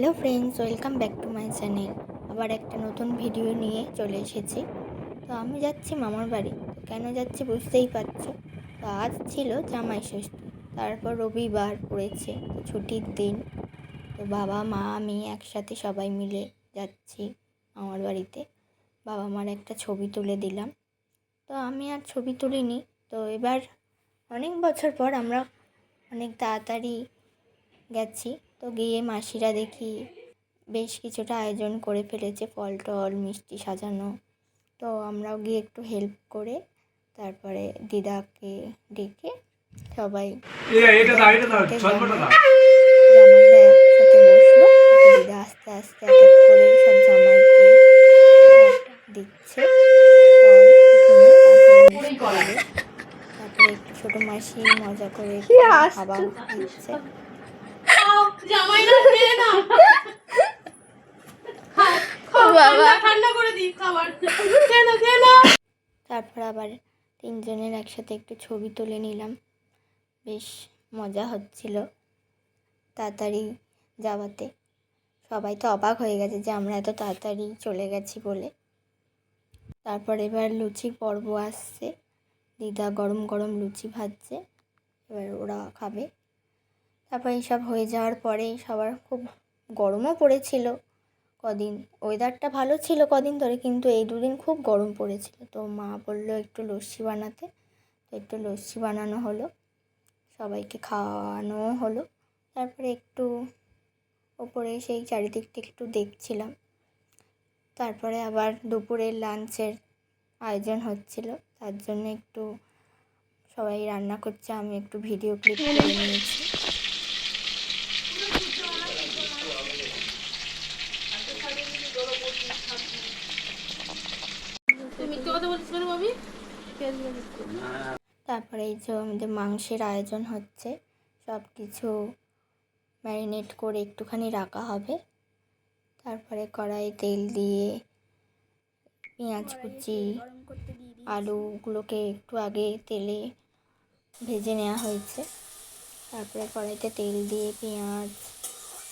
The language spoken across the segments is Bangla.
Hello friends, welcome back to my channel. আবার একটা নতুন ভিডিও নিয়ে চলে এসেছি। তো আমি যাচ্ছি মামার বাড়ি। কেন যাচ্ছি বুঝতেই পারছ তো আজ ছিল জামাই ষষ্ঠী। তারপর রবিবার পড়েছে, তো ছুটির দিন। তো বাবা, মা, আমি একসাথে সবাই মিলে যাচ্ছি আমার বাড়িতে। বাবা মার একটা ছবি তুলে দিলাম। তো আমি আর ছবি তুলিনি। তো এবার অনেক বছর পর আমরা অনেক তাড়াতাড়ি গেছি। তো গিয়ে মাসিরা দেখি বেশ কিছুটা আয়োজন করে ফেলেছে ফল টল মিষ্টি সাজানো। তো আমরাও গিয়ে একটু হেল্প করে তারপরে দিদাকে ডেকে সবাই দিদা আস্তে আস্তে এক এক করে সব জামাইকে দিচ্ছে। তারপরে তারপরে একটু ছোট মাসি মজা করে খাবার দিচ্ছে। না। বাবা। ঠান্ডা করে দিই খাবার। খেয়ে না তারপর আবার তিনজনের একসাথে একটু ছবি তুলে নিলাম। বেশ মজা হচ্ছিল তাড়াতাড়ি যাওয়াতে। সবাই তো অবাক হয়ে গেছে যে আমরা এত তাড়াতাড়ি চলে গেছি বলে। তারপর এবার লুচি পর্ব আসছে। দিদা গরম গরম লুচি ভাজছে। এবার ওরা খাবে। তারপর এইসব হয়ে যাওয়ার পরে সবার খুব গরমও পড়েছিল। কদিন ওয়েদারটা ভালো ছিল কদিন ধরে, কিন্তু এই দুদিন খুব গরম পড়েছিল। তো মা বলল একটু লস্যি বানাতে। তো একটু লস্যি বানানো হলো। সবাইকে খাওয়ানোও হলো। তারপরে একটু ওপরে সেই চারিদিকটা একটু দেখছিলাম। তারপরে আবার দুপুরের লাঞ্চের আয়োজন হচ্ছিল। তার জন্য একটু সবাই রান্না করছে, আমি একটু ভিডিও ক্লিপ করে নিয়েছি। কথা ভাবি? তারপরে এই যে আমাদের মাংসের আয়োজন হচ্ছে সব কিছু ম্যারিনেট করে একটুখানি রাখা হবে। তারপরে কড়াই তেল দিয়ে পেঁয়াজ কুচি, আলুগুলোকে একটু আগে তেলে ভেজে নেওয়া হয়েছে। তারপরে কড়াইতে তেল দিয়ে পেঁয়াজ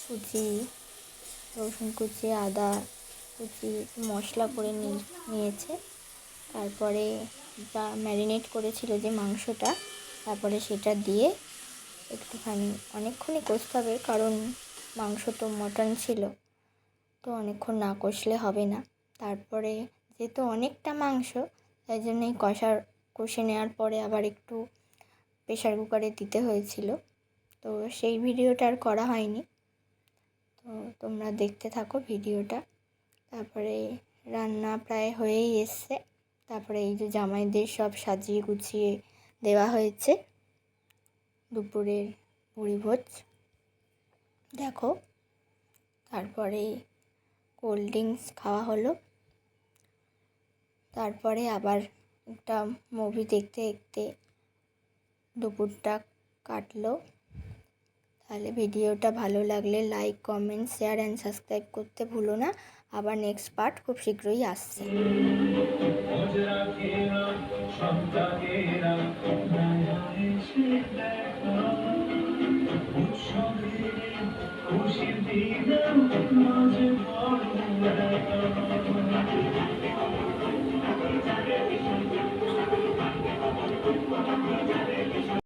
কুচি, রসুন কুচি, আদা কুচি মশলা করে নিয়েছে। তারপরে যা ম্যারিনেট করেছিল যে মাংসটা, তারপরে সেটা দিয়ে একটুখানি, অনেকক্ষণই কষতে হবে, কারণ মাংস তো মটন ছিল, তো অনেকক্ষণ না কষলে হবে না। তারপরে যেহেতু অনেকটা মাংস, তাই জন্য এই কষার, কষে নেওয়ার পরে আবার একটু প্রেশার কুকারে দিতে হয়েছিল। তো সেই ভিডিওটা আর করা হয়নি। তো তোমরা দেখতে থাকো ভিডিওটা। তারপরে রান্না প্রায় হয়েই এসছে। তারপরে এই যে জামাইদের সব সাজিয়ে গুছিয়ে দেওয়া হয়েছে দুপুরের পরিভোজ। দেখো, তারপরে কোল্ড ড্রিঙ্কস খাওয়া হলো। তারপরে আবার একটা মুভি দেখতে দেখতে দুপুরটা কাটলো। তাহলে ভিডিওটা ভালো লাগলে like comment share and subscribe করতে ভুলো না। আবার নেক্সট পার্ট খুব শীঘ্রই আসছে। খুশির দিন মাঝে